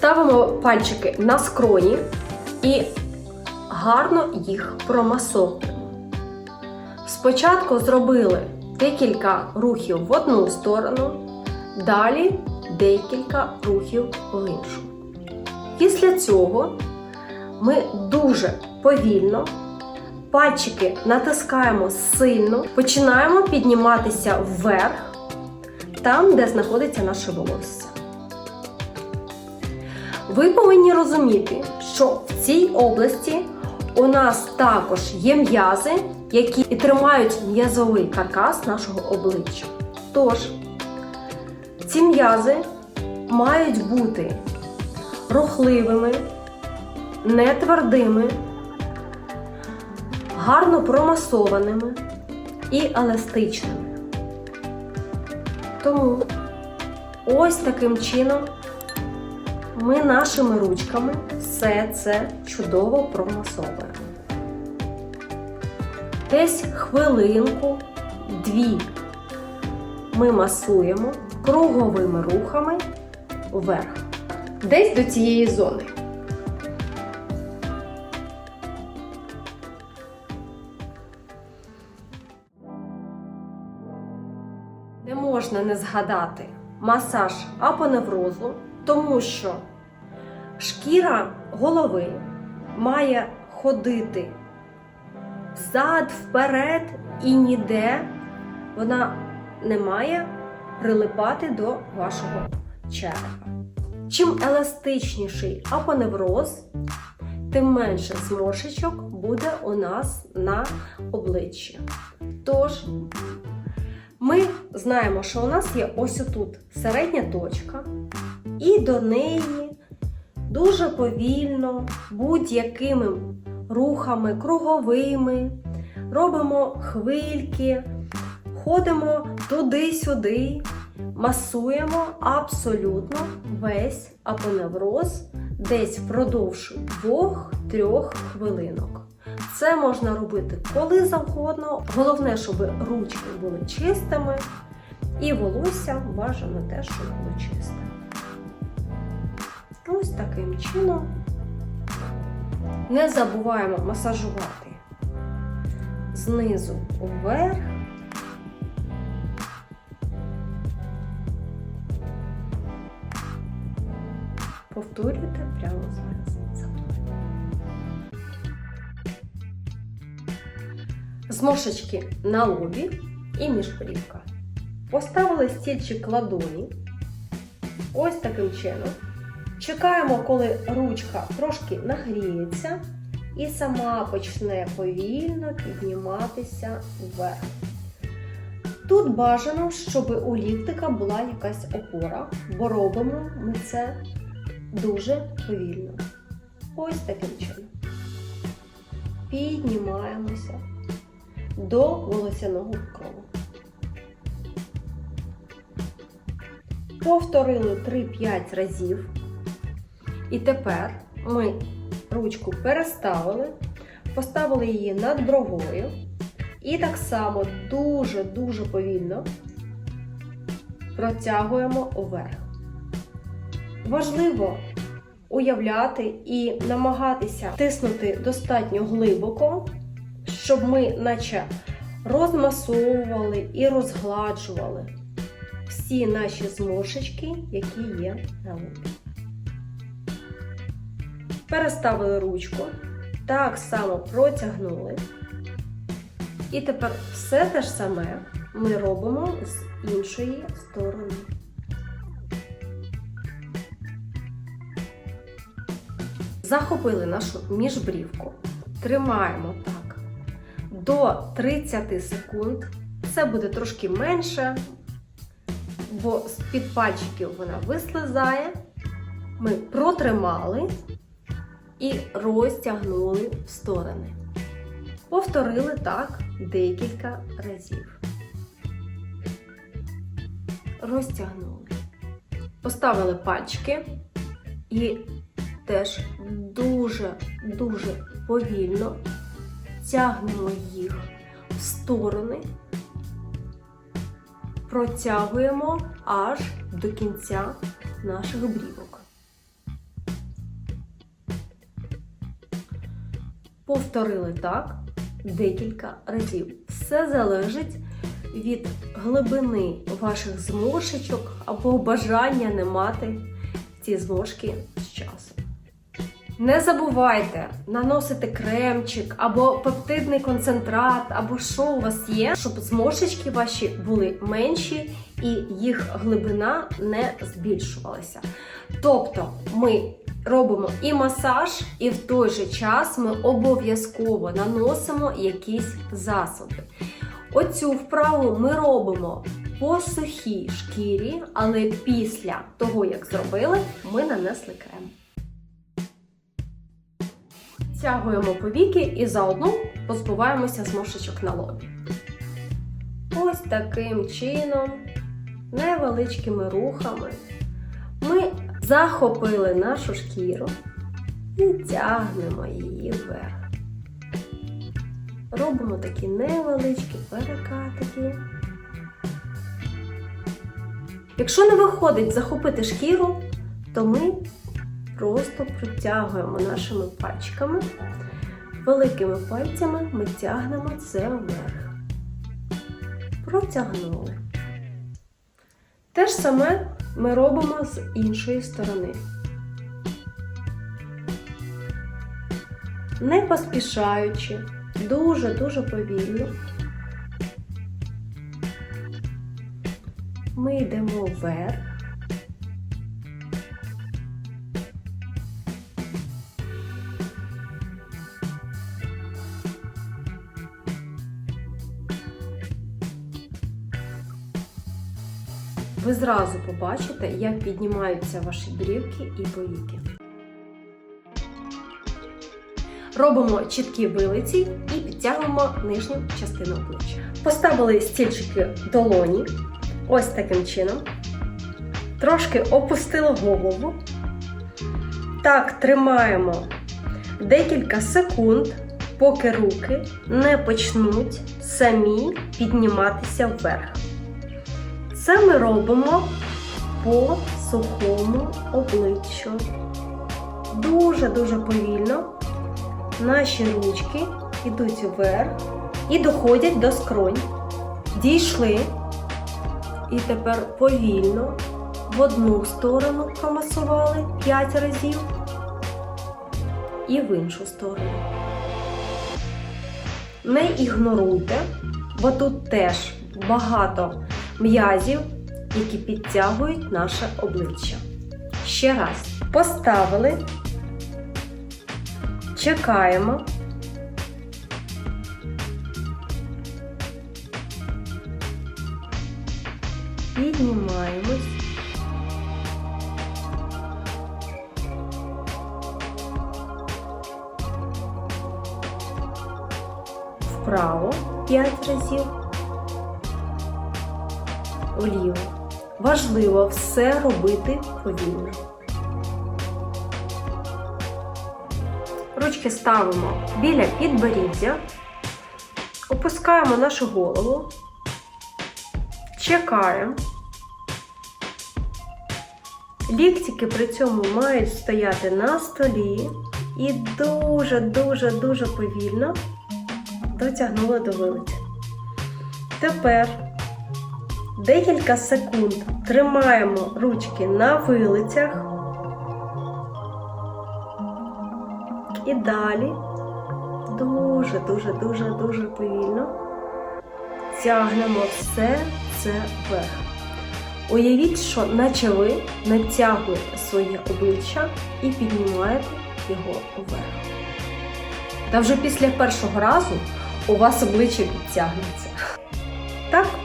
Ставимо пальчики на скроні і гарно їх промасовуємо. Спочатку зробили декілька рухів в одну сторону, далі декілька рухів в іншу. Після цього ми дуже повільно пальчики натискаємо сильно, починаємо підніматися вверх, там, де знаходиться наше волосся. Ви повинні розуміти, що в цій області у нас також є м'язи, які і тримають м'язовий каркас нашого обличчя. Тож, ці м'язи мають бути рухливими, не твердими, гарно промасованими і еластичними. Тому ось таким чином ми нашими ручками все це чудово промасовуємо. Десь хвилинку, дві ми масуємо круговими рухами вверх. Десь до цієї зони. Не можна не згадати масаж апоневрозу, тому що шкіра голови має ходити взад, вперед і ніде вона не має прилипати до вашого черепа. Чим еластичніший апоневроз, тим менше зморшечок буде у нас на обличчі. Тож, ми знаємо, що у нас є ось отут середня точка, і до неї дуже повільно, будь-якими рухами круговими, робимо хвильки, ходимо туди-сюди, масуємо абсолютно весь апоневроз десь впродовж 2-3 хвилинок. Це можна робити коли завгодно. Головне, щоб ручки були чистими, і волосся бажано теж, щоб було чисте. Ось таким чином. Не забуваємо масажувати знизу вверх. Повторюйте прямо зараз за. Зморшечки на лобі і міжбрівка. Поставили стільчик ладоні. Ось таким чином. Чекаємо, коли ручка трошки нагріється і сама почне повільно підніматися вверх. Тут бажано, щоб у ліктика була якась опора, бо робимо ми це дуже повільно. Ось таким чином. Піднімаємося до волосяного покрову. Повторили 3-5 разів. І тепер ми ручку переставили, поставили її над бровою. І так само дуже-дуже повільно протягуємо вверх. Важливо уявляти і намагатися тиснути достатньо глибоко, щоб ми наче розмасовували і розгладжували всі наші зморшечки, які є на лобі. Переставили ручку, так само протягнули. І тепер все те ж саме ми робимо з іншої сторони. Захопили нашу міжбрівку, тримаємо так до 30 секунд. Це буде трошки менше, бо з-під пальчиків вона вислизає. Ми протримали і розтягнули в сторони. Повторили так декілька разів. Розтягнули. Поставили пальчики і теж дуже-дуже повільно тягнемо їх в сторони, протягуємо аж до кінця наших брівок. Повторили так декілька разів. Все залежить від глибини ваших зморшечок або бажання не мати ці зморшки з часом. Не забувайте наносити кремчик або пептидний концентрат, або що у вас є, щоб зморшечки ваші були менші і їх глибина не збільшувалася. Тобто ми робимо і масаж, і в той же час ми обов'язково наносимо якісь засоби. Оцю вправу ми робимо по сухій шкірі, але після того, як зробили, ми нанесли крем. Тягуємо повіки і заодно позбуваємося зморшечок на лобі. Ось таким чином, невеличкими рухами, ми захопили нашу шкіру і тягнемо її вверх. Робимо такі невеличкі перекатики. Якщо не виходить захопити шкіру, то ми просто протягуємо нашими пальчиками, великими пальцями ми тягнемо це вверх. Протягнули. Те ж саме ми робимо з іншої сторони. Не поспішаючи, дуже-дуже повільно. Ми йдемо вверх. Ви зразу побачите, як піднімаються ваші брівки і повіки. Робимо чіткі вилиці і підтягуємо нижню частину обличчя. Поставили стільчики долоні, ось таким чином. Трошки опустили голову. Так, тримаємо декілька секунд, поки руки не почнуть самі підніматися вверх. Це ми робимо по сухому обличчю. Дуже-дуже повільно наші ручки йдуть вверх і доходять до скронь. Дійшли. І тепер повільно в одну сторону промасували 5 разів і в іншу сторону. Не ігноруйте, бо тут теж багато м'язів, які підтягують наше обличчя. Ще раз поставили, чекаємо. Піднімаємось. Вправо 5 разів вліво. Важливо все робити повільно. Ручки ставимо біля підборіддя, опускаємо нашу голову, чекаємо. Ліктики при цьому мають стояти на столі і дуже-дуже-дуже повільно дотягнули до вилиці. Тепер Декілька секунд тримаємо ручки на вилицях і далі дуже-дуже-дуже-дуже повільно тягнемо все це вверх. Уявіть, що наче ви натягуєте своє обличчя і піднімаєте його вверх. Та вже після першого разу у вас обличчя підтягнеться.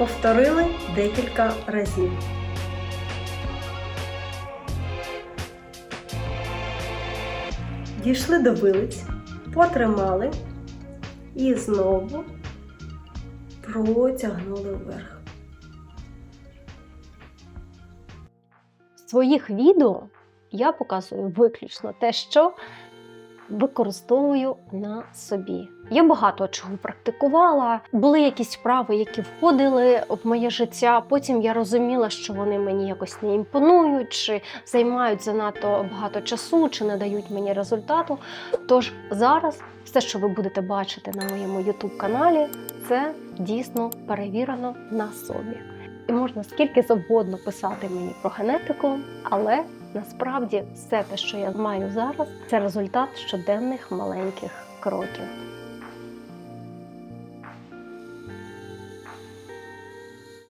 Повторили декілька разів. Дійшли до вилиць, потримали і знову протягнули вверх. В своїх відео я показую виключно те, що використовую на собі. Я багато чого практикувала. Були якісь вправи, які входили в моє життя. Потім я розуміла, що вони мені якось не імпонують, чи займають занадто багато часу, чи не дають мені результату. Тож зараз все, що ви будете бачити на моєму youtube каналі, це дійсно перевірено на собі. І можна скільки завгодно писати мені про генетику, але насправді все те, що я маю зараз, це результат щоденних маленьких кроків.